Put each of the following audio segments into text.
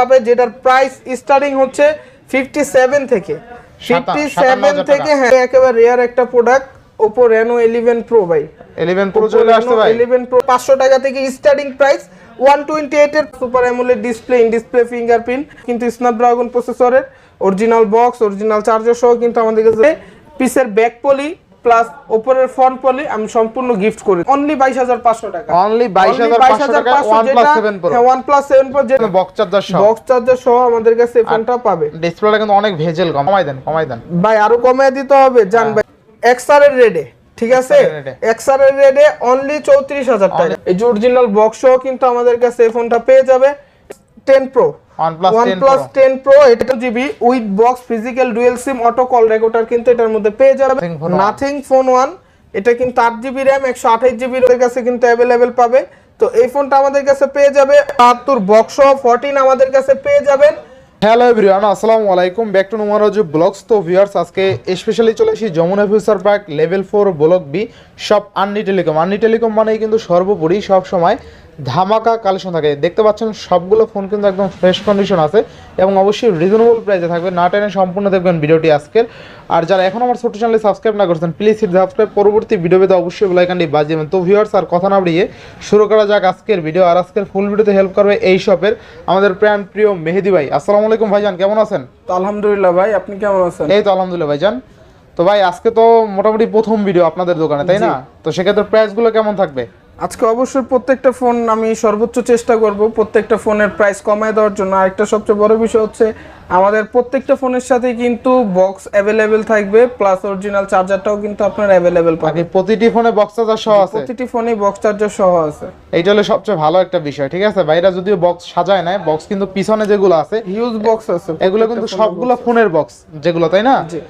পাবে যেটার price starting হচ্ছে ফিফটি সেভেন থেকে ফিফটি সেভেন থেকে হ্যাঁ একেবারে রেয়ার একটা product Oppo Reno eleven pro ভাই। 11 প্রো চলে আসছে ভাই। ইলেভেন প্রো পাঁচশো টাকা থেকে স্টার্টিং প্রাইস ওয়ান টোয়েন্টি এইটের super AMOLED display in display fingerprint কিন্তু স্ন্যাপড্রাগন প্রসেসরের অরিজিনাল বক্স অরিজিনাল চার্জার সহ কিন্তু আমাদের কাছে পিসের ব্যাক পলি প্লাস উপরের ফ্রন্ট পলি আমি সম্পূর্ণ গিফট করি। অনলি বাইশ হাজার পাঁচশো টাকা। অনলি 22500 টাকা OnePlus 7 Pro OnePlus seven pro যেটা বক্স চার্জার সহ। বক্স চার্জার সহ আমাদের কাছে ফোনটা পাবে। ডিসপ্লেটা কিন্তু অনেক ভেজেল কম। কমাই দেন কমাই দেন। ভাই আরও কমায় দিতে হবে। জান ভাই এক্সআর এর রেডে ঠিক আছে? XR এক্সআর এর রেডে অনলি চৌত্রিশ হাজার টাকা। এই যে অরিজিনাল বক্স কিন্তু আমাদের কাছে এই ফোনটা পেয়ে যাবে। Ten pro OnePlus 10 Pro। 10 Pro এটা GB with box physical dual SIM auto call recorder কিন্তু এটার মধ্যে পেয়ে যাবে। নাথিং ফোন ওয়ান এটা কিন্তু আট জিবি র্যাম একশো আঠাশ জিবি কাছে কিন্তু অ্যাভেলেবেল পাবে। তো এই ফোনটা আমাদের কাছে পেয়ে যাবে। বাহাত্তর বক্স ফোরটিন আমাদের কাছে পেয়ে যাবেন। হ্যালো এভরিওয়ান আসসালামু আলাইকুম। ব্যাক টু নুমারজু ব্লগস তো ভিউয়ার্স আজকে স্পেশালি চলে এসেছি Jamuna future park level four block B সব আন্নি টেলিকম আন্নি টেলিকম মানেই কিন্তু সর্বোপরি সব সময় ধামাকা কালেকশন থাকে। দেখতে পাচ্ছেন সবগুলো ফোন কিন্তু একদম ফ্রেশ কন্ডিশন আছে এবং অবশ্যই রিজনেবল প্রাইসে থাকবে। না টেনে সম্পূর্ণ দেখবেন ভিডিওটি আজকের। আর যারা এখন আমার ছোট চ্যানেলে সাবস্ক্রাইব না করছেন প্লিজ হিট সাবস্ক্রাইব পরবর্তী ভিডিও পেতে অবশ্যই বেলাইকানটি বাজিয়ে দেবেন। তো ভিউয়ার্স আর কথা না বাড়িয়ে শুরু করা যাক আজকের ভিডিও আর আজকের ফুল ভিডিওতে হেল্প করবে এই শপের আমাদের প্রাণ প্রিয় মেহেদি ভাই। আসসালামু আলাইকুম ভাইজান কেমন আছেন? তো আলহামদুলিল্লাহ ভাই আপনি কেমন আছেন? এই তো আলহামদুলিল্লাহ ভাইজান। তো ভাই আজকে তো মোটামুটি প্রথম ভিডিও আপনাদের দোকানে তাই না? তো সেক্ষেত্রে প্রাইসগুলো কেমন থাকবে? আজকে অবশ্যই প্রত্যেকটা ফোন আমি সর্বোচ্চ চেষ্টা করব প্রত্যেকটা ফোনের প্রাইস কমায় দেওয়ার জন্য। আরেকটা সবচেয়ে বড় বিষয় হচ্ছে আমাদের প্রত্যেকটা ফোনের সাথে কিন্তু বক্স অ্যাভেলেবেল থাকবে প্লাস অরিজিনাল চার্জারটাও কিন্তু আপনার অ্যাভেলেবেল পাবেন। প্রতিটি ফোনে বক্স চার্জার সহ আছে? প্রতিটি ফোনেই বক্স চার্জার সহ আছে। এইটা হলো সবচেয়ে ভালো একটা বিষয় ঠিক আছে? ভাইরা যদিও বক্স সাজায় না বক্স কিন্তু পিছনে যেগুলো আছে হিউজ বক্স আছে এগুলো কিন্তু সবগুলো ফোনের বক্স যেগুলো তাই না? জি।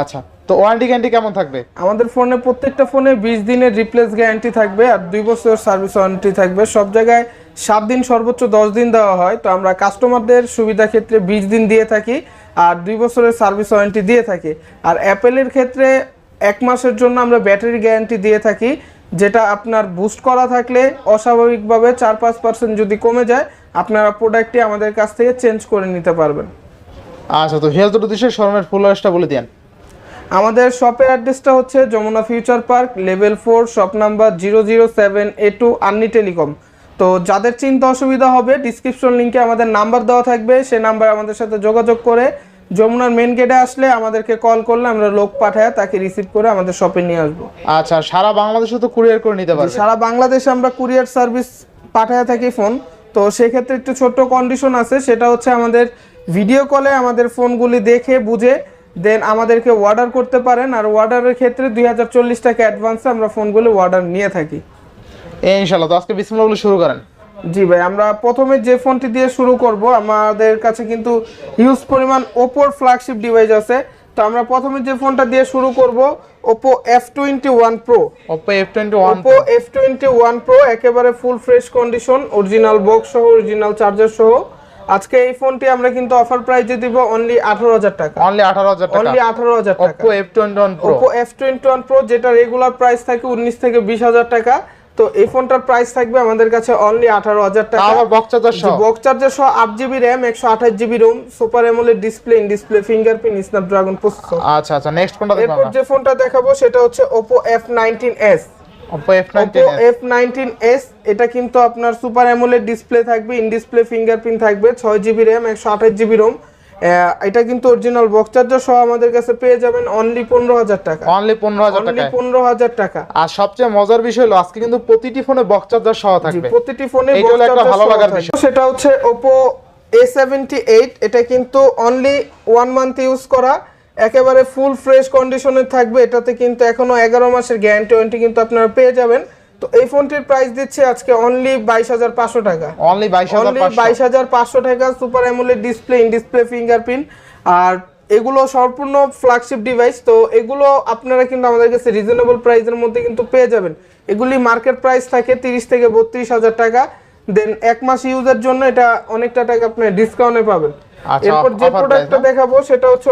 আচ্ছা তো ওয়ারেন্টি গ্যারান্টি কেমন থাকবে? আমাদের ফোনে প্রত্যেকটা ফোনে বিশ দিনের রিপ্লেস গ্যারান্টি থাকবে আর দুই বছরের সার্ভিস ওয়ারেন্টি থাকবে। সব জায়গায় সাত দিন সর্বোচ্চ দশ দিন দেওয়া হয়। তো আমরা কাস্টমারদের সুবিধা ক্ষেত্রে বিশ দিন দিয়ে থাকি আর দুই বছরের সার্ভিস ওয়ারেন্টি দিয়ে থাকি। আর অ্যাপেলের ক্ষেত্রে এক মাসের জন্য আমরা ব্যাটারি গ্যারান্টি দিয়ে থাকি যেটা আপনার বুস্ট করা থাকলে অস্বাভাবিকভাবে চার পাঁচ পার্সেন্ট যদি কমে যায় আপনারা প্রোডাক্টটি আমাদের কাছ থেকে চেঞ্জ করে নিতে পারবেন। আচ্ছা তো হেলথ উদ্দেশ্যে শরণের ফুল বলে দেন আমাদের শপের অ্যাড্রেসটা হচ্ছে Jamuna future park level four shop number zero zero seven A two Anni telecom তো যাদের চিন্তা অসুবিধা হবে ডিসক্রিপশন লিঙ্কে আমাদের নাম্বার দেওয়া থাকবে। সে নাম্বার আমাদের সাথে যোগাযোগ করে যমুনার মেন গেটে আসলে আমাদেরকে কল করলে আমরা লোক পাঠায় তাকে রিসিভ করে আমাদের শপে নিয়ে আসব। আচ্ছা সারা বাংলাদেশে তো কুরিয়ার করে নিতে পারবে। সারা বাংলাদেশে আমরা কুরিয়ার সার্ভিস পাঠায় থাকি ফোন তো সেক্ষেত্রে একটু ছোট্ট কন্ডিশন আছে সেটা হচ্ছে আমাদের ভিডিও কলে আমাদের ফোনগুলি দেখে বুঝে দেন আমাদেরকে অর্ডার করতে পারেন আর অর্ডারের ক্ষেত্রে দুই হাজার চল্লিশ টাকা অ্যাডভান্সে আমরা ফোনগুলি অর্ডার নিয়ে থাকি। ইনশাল্লাহ তো আজকে বিসমিল্লাহ বলে শুরু করেন। জি ভাই আমরা প্রথমে যে ফোনটি দিয়ে শুরু করব আমাদের কাছে কিন্তু হিউজ পরিমাণ ওপোর ফ্ল্যাগশিপ ডিভাইস আছে। তো আমরা প্রথমে যে ফোনটা দিয়ে শুরু করব Oppo F twenty one pro Oppo F twenty one Oppo F twenty one pro একেবারে full fresh condition original box সহ অরিজিনাল চার্জার সহ। আজকে এই ফোনটি আমরা কিন্তু অফার প্রাইসে দিব অনলি 18000 টাকা। অনলি 18000 টাকা। অনলি 18000 টাকা। Oppo F21 Pro Oppo F21 Pro যেটা রেগুলার প্রাইস থাকে 19 থেকে 20000 টাকা। তো এই ফোনটার প্রাইস থাকবে আমাদের কাছে অনলি 18000 টাকা। আবার বক্স চার্জার সহ? বক্স চার্জার সহ 8 GB RAM 128 GB ROM super AMOLED display in display fingerprint Snapdragon processor আচ্ছা আচ্ছা নেক্সট ফোনটা দেখাবো এরপর যে ফোনটা দেখাবো সেটা হচ্ছে Oppo F19s Oppo F19s এটা কিন্তু আপনার সুপার অ্যামোলেড ডিসপ্লে থাকবে ইন ডিসপ্লে ফিঙ্গারপ্রিন্ট থাকবে ছয় জিবি র্যাম একশো আঠাশ জিবি রোম এটা কিন্তু অরিজিনাল বক্স চার্জার সহ আমাদের কাছে পেয়ে যাবেন অনলি পনেরো হাজার টাকা। অনলি পনেরো হাজার টাকা পনেরো হাজার টাকা। আর সবচেয়ে মজার বিষয় হলো আজকে কিন্তু প্রতিটি ফোনে বক্স চার্জার সহ থাকবে। প্রতিটি ফোনে ভালো লাগার বিষয়। সেটা হচ্ছে ওপো এ সেভেন্টি এইট এটা কিন্তু অনলি ওয়ান মান্থ ইউজ করা। একেবারে ফুল ফ্রেশ কন্ডিশনে থাকবে। এটাতে কিন্তু এখনও এগারো মাসের গ্যারান্টি ওয়ারেন্টি কিন্তু আপনারা পেয়ে যাবেন। তো এই ফোনটির প্রাইস দিচ্ছে আজকে অনলি বাইশ হাজার পাঁচশো টাকা। অনলি বাইশ হাজার অনলি বাইশ হাজার পাঁচশো টাকা super AMOLED display in display fingerprint আর এগুলো সম্পূর্ণ ফ্ল্যাগশিপ ডিভাইস তো এগুলো আপনারা কিন্তু আমাদের কাছে রিজনেবল প্রাইসের মধ্যে কিন্তু পেয়ে যাবেন। এগুলি মার্কেট প্রাইস থাকে তিরিশ থেকে বত্রিশ হাজার টাকা। দেন এক মাস ইউজের জন্য এটা অনেকটা টাকা আপনি ডিসকাউন্টে পাবেন। এরপর যে প্রোডাক্টটা দেখাবো সেটা হচ্ছে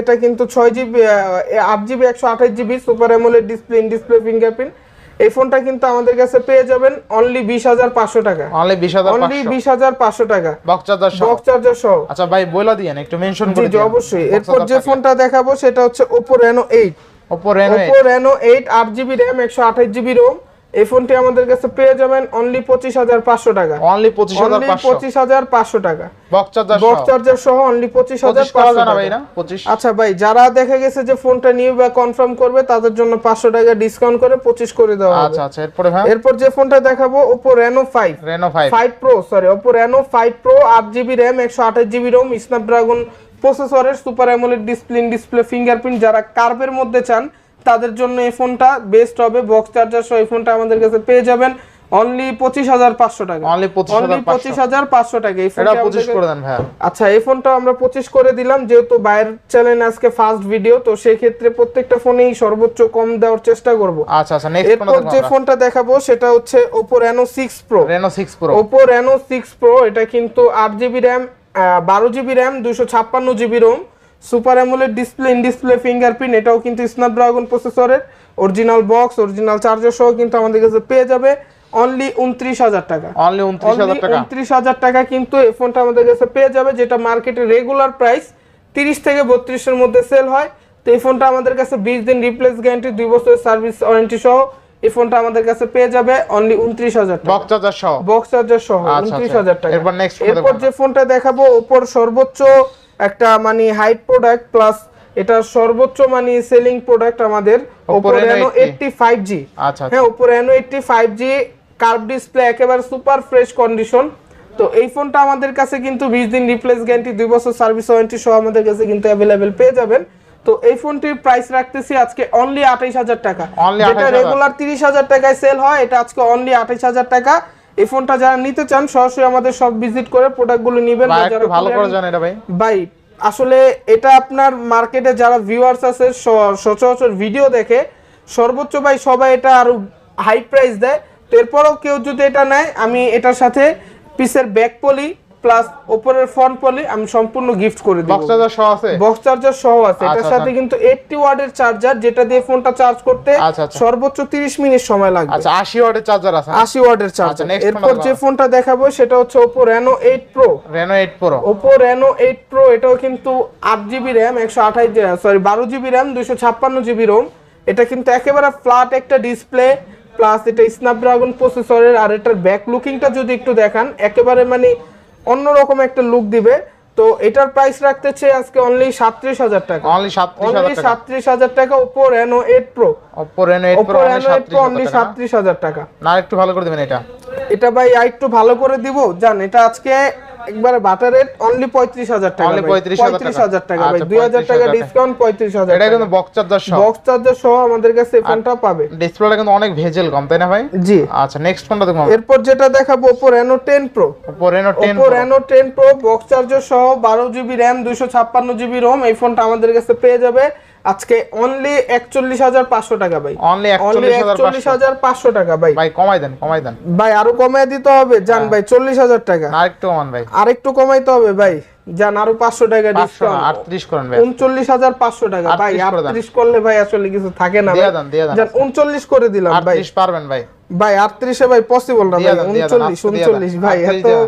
এটা কিন্তু ছয় জিবি আট জিবি একশো আঠাশ GB super AMOLED display in display fingerprint এই ফোনটা কিন্তু আমাদের কাছে পেয়ে যাবেন অনলি বিশ হাজার পাঁচশো টাকা। অনলি বিশ হাজার অনলি বিশ হাজার পাঁচশো টাকা। বক্স চার্জার সহ। বক্স চার্জার সহ। আচ্ছা ভাই বইলা দিয়েন একটু মেনশন করে জি অবশ্যই। এরপর যে ফোনটা দেখাবো সেটা হচ্ছে Oppo Reno eight Oppo Reno Oppo Reno eight আট জিবি র্যাম একশো আঠাশ জিবি রোম এই ফোনটি আমাদের কাছে পেয়ে যাবেন অনলি পঁচিশ হাজার পাঁচশো টাকা। অনলি পঁচিশ হাজার অনলি পাঁচশো হাজার পাঁচশো টাকা। বক্স চার্জার সহ? অনলি পঁচিশ হাজার আচ্ছা ভাই যারা দেখা গেছে যে ফোনটা নিয়ে বা কনফার্ম করবে তাদের জন্য পাঁচশো টাকা ডিসকাউন্ট করে পঁচিশ করে দেওয়া হবে। আচ্ছা আচ্ছা এরপরে এরপর যে ফোনটা দেখাবো Oppo Reno five Reno five five pro sorry Oppo Reno five pro আট জিবি র্যাম একশো আঠাশ জিবি রোম স্ন্যাপড্রাগন প্রসেসরের super AMOLED display display fingerprint যারা কার্ভের মধ্যে চান তাদের জন্য এই ফোনটা বেস্ট হবে বক্স চার্জার সহ এই ফোনটা আমাদের কাছে পেয়ে যাবেন। অনলি পঁচিশ হাজার পাঁচশো টাকা। অনলি পঁচিশ হাজার পঁচিশ। টাকা। এই ফোনটা পঁচিশ করে দেন আচ্ছা এই ফোনটা আমরা পঁচিশ করে দিলাম যেহেতু বাইরের চ্যানেল আজকে ফার্স্ট ভিডিও তো সেই ক্ষেত্রে প্রত্যেকটা ফোনেই সর্বোচ্চ কম দেওয়ার চেষ্টা করব। আচ্ছা আচ্ছা নেক্সট এরপর যে ফোনটা দেখাবো সেটা হচ্ছে Oppo Reno six pro Reno six pro Oppo Reno six pro এটা কিন্তু আট জিবি র্যাম বারো জিবি র্যাম দুশো ছাপ্পান্ন GB ROM super AMOLED display in display fingerprint এটাও কিন্তু স্ন্যাপড্রাগন প্রসেসরের অরিজিনাল বক্স অরিজিনাল চার্জার সহ কিন্তু আমাদের কাছে পেয়ে যাবে। অনলি উনত্রিশ হাজার টাকা। অনলি উনত্রিশ হাজার টাকা। উনত্রিশ কিন্তু এই ফোনটা আমাদের কাছে পেয়ে যাবে যেটা মার্কেটে রেগুলার প্রাইস তিরিশ থেকে বত্রিশের মধ্যে সেল হয়। তো এই ফোনটা আমাদের কাছে বিশ দিন রিপ্লেস গ্যারান্টি দুই বছরের সার্ভিস ওয়ারেন্টি সহ এই ফোনটা আমাদের কাছে পেয়ে যাবে। অনলি উনত্রিশ হাজার বক্স চার্জার সহ? বক্স চার্জার সহ আচ্ছা, উনত্রিশ আচ্ছা। হাজার টাকা। এরপর যে ফোনটা দেখাবো ওপোর সর্বোচ্চ একটা মানে হাইট প্রোডাক্ট প্লাস এটা সর্বোচ্চ মানে সেলিং প্রোডাক্ট আমাদের Oppo Reno eighty five G আচ্ছা হ্যাঁ Oppo Reno eighty five G curve display একেবারে সুপার ফ্রেশ কন্ডিশন তো এই ফোনটা আমাদের কাছে কিন্তু বিশ দিন রিপ্লেস গ্যারান্টি দুই বছর সার্ভিস ওয়ারেন্টি সহ আমাদের কাছে কিন্তু অ্যাভেলেবেল পেয়ে যাবেন। তো এই ফোনটির প্রাইস রাখতেছি আজকে অনলি আঠাইশ হাজার টাকা। যেটা রেগুলার তিরিশ হাজার টাকায় সেল হয় এটা আজকে অনলি আঠাইশ হাজার টাকা। এই ফোনটা যারা নিতে চান সরাসরি আমাদের সব ভিজিট করে প্রোডাক্টগুলো নেবেন ভালো করে জানেন এটা ভাই। ভাই আসলে এটা আপনার মার্কেটে যারা ভিউয়ার্স আছে সচরাচর ভিডিও দেখে সর্বোচ্চ ভাই সবাই এটা আরও হাই প্রাইস দেয়। তো এরপরও কেউ যদি এটা নেয় আমি এটার সাথে পিসের ব্যাক পলি প্লাস ওপরের ফ্রন্ট পলি আমি সম্পূর্ণ গিফট করে দিব। বক্স চার্জার সহ আছে? বক্স চার্জার সহ আছে। এটার আচ্ছা, সাথে কিন্তু 80 ওয়াটের চার্জার যেটা দিয়ে ফোনটা চার্জ করতে আচ্ছা, আচ্ছা। সর্বোচ্চ 30 মিনিট সময় লাগবে। আচ্ছা আশি ওয়াটের চার্জার আছে 80 ওয়াটের চার্জার আচ্ছা, এরপর যে ফোনটা দেখাবো সেটা হচ্ছে Oppo Reno 8 Pro Reno eight pro Oppo Reno eight pro এটাও কিন্তু আট জিবি র্যাম একশো আঠাশ সরি বারো জিবি র্যাম দুশো ছাপ্পান্ন জিবি রোম এটা কিন্তু একেবারে ফ্ল্যাট একটা ডিসপ্লে প্লাস এটা স্ন্যাপড্রাগন প্রসেসরের আর এটার ব্যাক লুকিংটা যদি একটু দেখান একেবারে মানে অন্যরকম একটা লুক দিবে। তো এটার প্রাইস রাখতেছে আজকে অনলি সাতত্রিশ হাজার টাকা। অনলি সাতত্রিশ অনলি হাজার টাকা Oppo Reno eight pro Oppo Reno eight pro Reno eight pro only সাতত্রিশ হাজার টাকা না? একটু ভালো করে দিবেন এটা। এটা ভাই আর একটু ভালো করে দিব। জান এটা আজকে একবারে বাটার রেট অনলি পঁয়ত্রিশ হাজার টাকা Only ভাই। 35,000 পঁয়ত্রিশ হাজার টাকা ভাই। আচ্ছা, দুই হাজার টাকা ডিসকাউন্ট পঁয়ত্রিশ হাজার এটা কিন্তু বক্স চার্জার সহ। বক্স চার্জার সহ আমাদের কাছে এই ফোনটা পাবে। ডিসপ্লেটা কিন্তু অনেক ভেজেল কম তাই না ভাই? জি। আচ্ছা নেক্সট ফোনটা দেখব এরপর যেটা দেখাবো Oppo Reno ten pro Oppo Reno ten Oppo Reno ten pro box charger সহ বারো জিবি র্যাম দুইশো ছাপ্পান্ন জিবি রোম এই ফোনটা আমাদের কাছে পেয়ে যাবে। আজকে অনলি একচল্লিশ হাজার পাঁচশো টাকা ভাই। অনলি একচল্লিশ হাজার পাঁচশো। টাকা ভাই। ভাই কমাই দেন কমাই দেন। ভাই আরও কমাই দিতে হবে। যান ভাই চল্লিশ হাজার টাকা। আরেকটু একটু কমান ভাই। আরেকটু কমাইতে হবে ভাই। যান আরও পাঁচশো টাকা ডিসকাউন্ট আটত্রিশ করেন ভাই। উনচল্লিশ হাজার পাঁচশো টাকা। ভাই 38 করে আটত্রিশ করলে ভাই আসলে কিছু থাকে না ভাই। উনচল্লিশ করে দিলাম ভাই। পারবেন ভাই। ভাই আটত্রিশে ভাই পসিবল না ভাই দেন, দেন, উনচল্লিশ দেন। উনচল্লিশ ভাই এত দেন,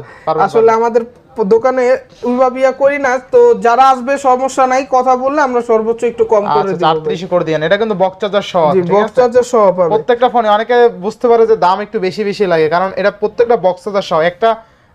আসলে আমাদের দোকানে দোকানে উইবাবিয়া করি না তো যারা আসবে সমস্যা নাই কথা বললে আমরা সর্বোচ্চ একটু কম করে আচ্ছা দিব আটত্রিশ করে দিয়েন এটা কিন্তু বক্স চার্জার সহ জি বক্স? চার্জার সহ পাবে। প্রত্যেকটা ফোনে অনেকে বুঝতে পারে যে দাম একটু বেশি বেশি লাগে কারণ এটা প্রত্যেকটা বক্স চার্জার সহ। একটা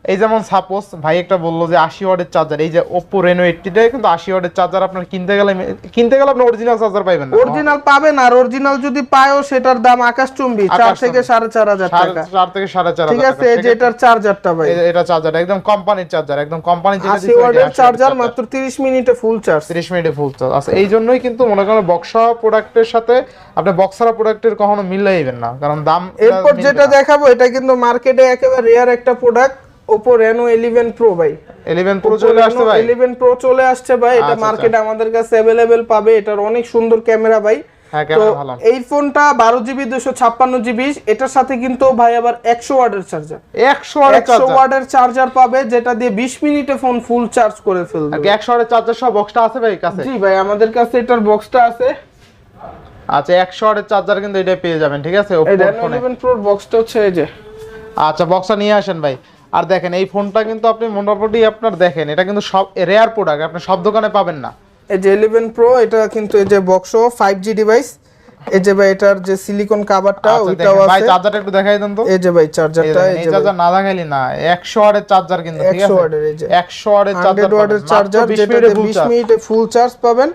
এই যেমন সাপোজ ভাই একটা বলল যে আশি ওয়াটের চার্জার এই যে ওপো রেনো এইটটিটা কিন্তু আশি ওয়াটের চার্জার আপনার কিনতে গেলে কিনতে গেলে আপনি অরিজিনাল চার্জার পাইবেন না। অরিজিনাল পাবেন আর অরিজিনাল যদি পায়ও সেটার দাম আকাশ চুম্বি চার থেকে সাড়ে চার হাজার টাকা। চার থেকে সাড়ে চার ঠিক আছে এই যে? এটার চার্জারটা ভাই। এটা চার্জার একদম কোম্পানির চার্জার একদম কোম্পানি আশি ওয়াটের চার্জার মাত্র তিরিশ মিনিটে ফুল চার্জ 30 মিনিটে ফুল চার্জ আচ্ছা এই জন্যই কিন্তু মনে করেন বক্সা প্রোডাক্টের সাথে আপনি বক্সারা প্রোডাক্টের কখনো মিলাইবেন না কারণ দাম এরপর যেটা দেখাবো এটা কিন্তু মার্কেটে একেবারে রেয়ার একটা প্রোডাক্ট ওপো রেনো 11 প্রো ভাই 11 প্রো চলে আসছে ভাই 11 প্রো চলে আসছে ভাই এটা আচ্ছা, মার্কেটে আমাদের কাছে अवेलेबल পাবে এটার অনেক সুন্দর ক্যামেরা ভাই হ্যাঁ তো ক্যামেরা ভালো এই ফোনটা বারো জিবি দুশো ছাপ্পান্ন জিবি এটার সাথে কিন্তু ভাই আবার একশো ওয়াটের চার্জার 100 ওয়াটের একশো চার্জার ওয়াটের চার্জার পাবে যেটা দিয়ে বিশ মিনিটে ফোন ফুল চার্জ করে ফেলবে আর 100 ওয়াটের চার্জার সহ বক্সটা আছে ভাই কাছে জি ভাই আমাদের কাছে এটার বক্সটা আছে আচ্ছা একশো ওয়াটের চার্জার কিন্তু এটা পেয়ে যাবেন ঠিক আছে এই Oppo রেনো ফোনে ইলেভেন প্রোর বক্সটা হচ্ছে এই যে আচ্ছা বক্সটা নিয়ে আসেন ভাই আর দেখেন এই ফোনটা কিন্তু আপনি মোটামুটি আপনার দেখেন এটা কিন্তু সব রেয়ার প্রোডাক্ট আপনি সব দোকানে পাবেন না। এই যে ইলেভেন প্রো এটা কিন্তু এই যে বক্স ফাইভ জি ডিভাইস এই যে ভাই এটার যে সিলিকন কাভারটা আচ্ছা, ওইটাও দেখেন, ভাই চার্জারটা একটু দেখাই দেন তো। এই যে ভাই চার্জারটা এই যে চার্জার না দেখাইলি না 100 ওয়াটের চার্জার কিন্তু ঠিক আছে? 100 ওয়াটের এই যে। 100 ওয়াটের চার্জার 100 ওয়াটের চার্জার যেটাতে 20 মিনিটে ফুল চার্জ পাবেন।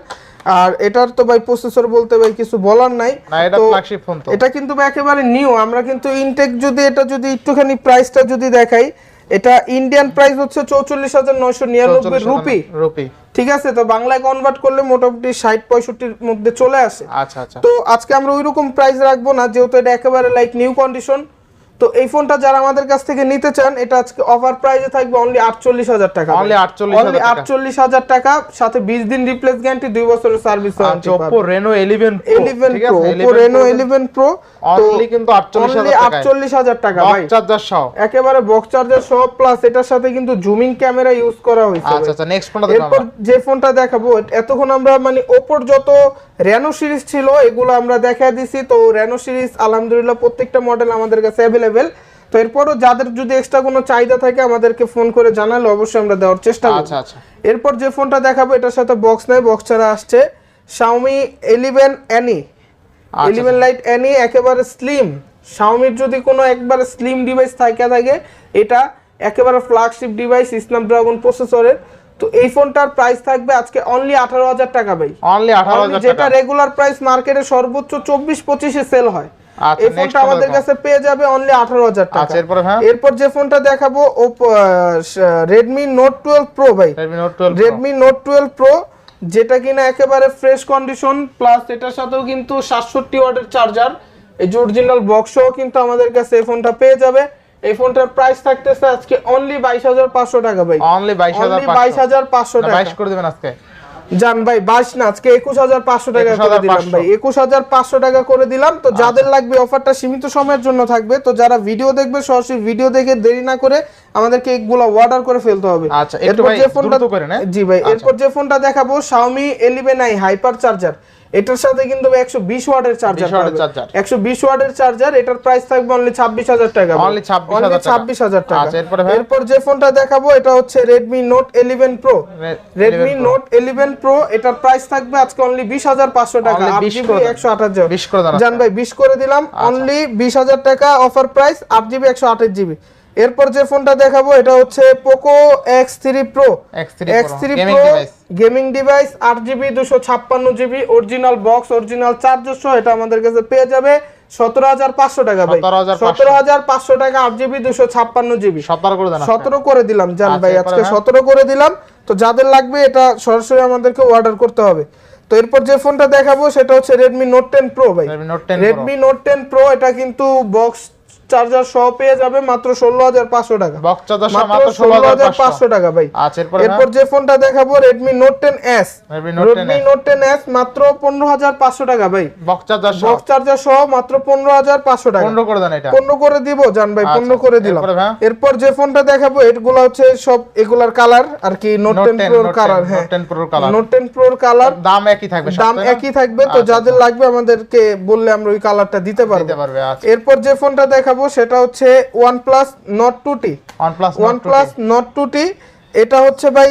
আর এটার তো ভাই প্রসেসর বলতে ভাই কিছু বলার নাই। না এটা ফ্ল্যাগশিপ ফোন তো। এটা কিন্তু ভাই একেবারে নিউ আমরা কিন্তু ইনটেক যদি এটা যদি একটুখানি প্রাইসটা যদি দেখাই এটা ইন্ডিয়ান প্রাইস হচ্ছে চৌচল্লিশ হাজার নয়শো নিরানব্বই রুপি রুপি ঠিক আছে তো বাংলায় কনভার্ট করলে মোটামুটি ষাট পঁয়ষট্টির মধ্যে চলে আসে। আচ্ছা আচ্ছা। তো আজকে আমরা ওই রকম প্রাইস রাখব না যেহেতু এটা একেবারে লাইক নিউ কন্ডিশন তো এই ফোনটা যারা আমাদের কাছ থেকে নিতে চান এটা আজকে অফার প্রাইসে থাকবে অনলি আটচল্লিশ হাজার টাকা Only 48,000 অনলি টাকা। আটচল্লিশ হাজার টাকা সাথে বিশ দিন রিপ্লেস গ্যারান্টি দুই বছরের service Oppo Reno 11 Pro eleven ঠিক প্রো আছে Oppo Reno eleven pro only কিন্তু 48000 টাকা আটচল্লিশ হাজার টাকা ভাই। চার্জার সহ। একেবারে বক্স চার্জার সহ প্লাস এটার সাথে কিন্তু জুমিং ক্যামেরা ইউজ করা হয়েছে আচ্ছা আচ্ছা নেক্সট ফোনটা এরপর যে ফোনটা দেখাবো এতক্ষণ আমরা মানে ওপোর যত রেনো সিরিজ ছিল এগুলো আমরা দেখা দিছি। তো রেনো সিরিজ আলহামদুলিল্লাহ প্রত্যেকটা মডেল আমাদের কাছে অ্যাভেলেবেল তো এরপরও যাদের যদি এক্সট্রা কোনো চাহিদা থাকে আমাদেরকে ফোন করে জানালে অবশ্যই আমরা দেওয়ার চেষ্টা করব। আচ্ছা আচ্ছা। এরপর যে ফোনটা দেখাবো এটার সাথে বক্স নেই বক্স ছাড়া আসছে 11 Any আচ্ছা, 11 লাইট Any একেবারে স্লিম Xiaomi যদি কোনো একবারে স্লিম ডিভাইস থাকে থাকে এটা একেবারে ফ্ল্যাগশিপ ডিভাইস স্ন্যাপড্রাগন প্রসেসরের তো এই ফোনটার প্রাইস থাকবে আজকে অনলি আঠারো হাজার টাকা ভাই। অনলি 18000 যেটা রেগুলার প্রাইস মার্কেটে সর্বোচ্চ চব্বিশ পঁচিশে সেল হয়। এই ফোনটা আমাদের কাছে পেয়ে যাবে অনলি আঠারো হাজার টাকা। আচ্ছা এরপরে হ্যাঁ? এরপর যে ফোনটা দেখাবো রেডমি নোট টুয়েলভ প্রো ভাই। Redmi Note 12 Pro। Redmi note twelve pro যেটা কিনা একেবারে ফ্রেশ কন্ডিশন প্লাস এটার সাথেও কিন্তু সাতষট্টি ওয়াটের চার্জার এই যে অরিজিনাল বক্সও কিন্তু আমাদের কাছে এই ফোনটা পেয়ে যাবে। এই ফোনটার প্রাইস থাকতেছে আজকে অনলি বাইশ হাজার পাঁচশো টাকা ভাই। অনলি 22500 অনলি বাইশ হাজার পাঁচশো টাকা। 22 করে দিবেন আজকে। জান ভাই বাইশ না আজকে একুশ হাজার পাঁচশো টাকা করে দিলাম ভাই। একুশ হাজার পাঁচশো টাকা করে দিলাম। তো আচ্ছা। যাদের লাগবে অফারটা সীমিত সময়ের জন্য থাকবে তো যারা ভিডিও দেখবে সরাসরি ভিডিও দেখে দেরি না করে আমাদেরকে এগুলো অর্ডার করে ফেলতে হবে। আচ্ছা, এরপর যে ফোনটা? জি ভাই এরপর যে ফোনটা দেখাবো Xiaomi eleven i hyper charger এটার সাথে কিন্তু একশো বিশ ওয়াটের চার্জার 20। একশো বিশ ওয়াটের চার্জার এটার প্রাইস থাকবে অনলি ছাব্বিশ হাজার টাকা Only 26,000 টাকা। আচ্ছা, এরপরে ভাই? এরপর যে ফোনটা দেখাবো এটা হচ্ছে Redmi note eleven pro Re- Redmi 11 Pro। এটার প্রাইস থাকবে আজকে অনলি বিশ হাজার পাঁচশো টাকা Only আট 20 জিবি 20 করে জান ভাই বিশ করে দিলাম অনলি বিশ হাজার টাকা অফার প্রাইস আট জিবি একশো আঠাশ জিবি এরপর যে ফোনটা দেখাবো এটা হচ্ছে Poco X three pro X three pro gaming device আট জিবি দুশো ছাপ্পান্ন GB original box original charger সহ এটা আমাদের কাছে পেয়ে যাবে সতেরো হাজার পাঁচশো টাকা ভাই। সতেরো হাজার পাঁচশো। টাকা আট জিবি দুশো ছাপ্পান্ন জিবি 17 করে দেন আজকে। সতেরো করে দিলাম জান আচ্ছা, ভাই আজকে হ্যাঁ? সতেরো করে দিলাম। তো যাদের লাগবে এটা সরাসরি আমাদেরকে অর্ডার করতে হবে। তো এরপর যে ফোনটা দেখাবো সেটা হচ্ছে রেডমি নোট টেন প্রো ভাই। Redmi Note 10 Pro। Redmi note ten pro এটা কিন্তু বক্স চার্জার সহ পেয়ে যাবে মাত্র ষোলো হাজার পাঁচশো টাকা। মাত্র ষোলো হাজার পাঁচশো। টাকা ভাই। আচ্ছা এরপর যে ফোনটা দেখাবো Redmi note ten S Redmi Note 10S Redmi note ten S মাত্র পনেরো হাজার পাঁচশো টাকা ভাই। বক্স চার্জার সহ? মাত্র পনেরো হাজার পাঁচশো টাকা। 15 করে দেন এটা। পনেরো করে দিব জান ভাই আচ্ছা, পনেরো করে দিলাম। এরপর যে ফোনটা দেখাবো এগুলো হচ্ছে সব এগুলার কালার আর কি নোট টেন প্রোর কালার হ্যাঁ। Note 10 Pro কালার। নোট টেন প্রোর কালার দাম একই থাকবে দাম একই থাকবে তো আচ্ছা, যাদের লাগবে আমাদেরকে বললে আমরা ওই কালারটা দিতে পারব। এরপর যে ফোনটা দেখাবো সেটা হচ্ছে OnePlus Nord 2T OnePlus Nord OnePlus Nord 2T এটা হচ্ছে ভাই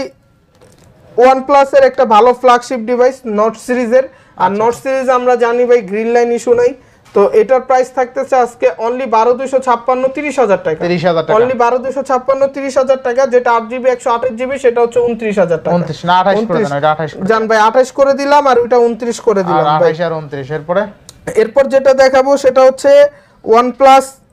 OnePlus এর একটা ভালো ফ্ল্যাগশিপ ডিভাইস Nord সিরিজের আর আচ্ছা, Nord সিরিজ আমরা জানি ভাই গ্রিন লাইন ইস্যু নাই। তো এটার প্রাইস থাকতেছে আজকে অনলি বারো দুইশো ছাপ্পান্ন তিরিশ হাজার টাকা। 30,000 টাকা। অনলি বারো দুইশো ছাপ্পান্ন তিরিশ হাজার টাকা। যেটা আট জিবি একশো আঠাশ জিবি সেটা হচ্ছে উনত্রিশ হাজার টাকা। 29 না 28 করে দেন এটা 28 করে। জান ভাই আঠাশ করে দিলাম আর ওইটা উনত্রিশ করে দিলাম 28 আর 29 এরপরে? এরপর যেটা দেখাবো সেটা হচ্ছে OnePlus 10